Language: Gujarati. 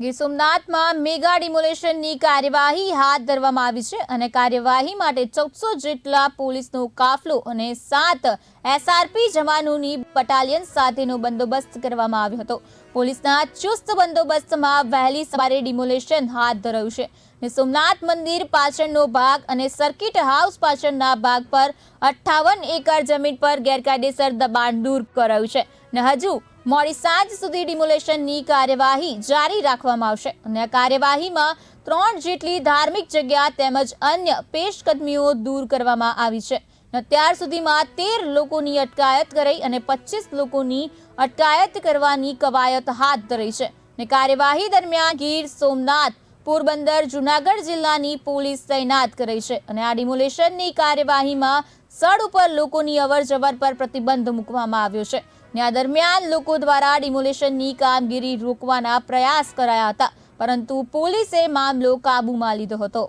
ગીર સોમનાથમાં મેગા ડિમોલેશનની કાર્યવાહી હાથ ધરવામાં આવી છે અને કાર્યવાહી માટે ચૌદસો જેટલા પોલીસનો કાફલો અને સાત એસઆરપી જવાનોની બટાલિયન સાથેનો બંદોબસ્ત કરવામાં આવ્યો હતો. પોલીસના ચુસ્ત બંદોબસ્તમાં વહેલી સવારે ડિમોલેશન હાથ ધરાયું છે. સોમનાથ મંદિર પાછળનો ભાગ અને સર્કિટ હાઉસ પાછળના ભાગ પર અઠ્ઠાવન એકર જમીન પર ગેરકાયદેસર દબાણ દૂર કરાયું છે. ને હજુ મોડી સાંજ સુધી ડિમોલેશનની કાર્યવાહી જારી રાખવામાં આવશે. અને આ કાર્યવાહીમાં ત્રણ જેટલી ધાર્મિક જગ્યા તેમજ અન્ય પેશકદમીઓ દૂર કરવામાં આવી છે. અત્યાર સુધીમાં તેર લોકોની અટકાયત કરી અને પચીસ લોકોની અટકાયત કરવાની કવાયત હાથ ધરી છે. ને કાર્યવાહી દરમિયાન ગીર, સોમનાથ, પોરબંદર, જુનાગઢ જિલ્લાની પોલીસ તૈનાત કરી છે. અને આ ડિમોલેશનની કાર્યવાહીમાં સ્થળ ઉપર લોકોની અવર જવર પર પ્રતિબંધ મૂકવામાં આવ્યો છે. આ દરમિયાન લોકો દ્વારા ડિમોલેશનની કામગીરી રોકવાના પ્રયાસ કરાયા હતા, પરંતુ પોલીસે મામલો કાબૂમાં લીધો હતો.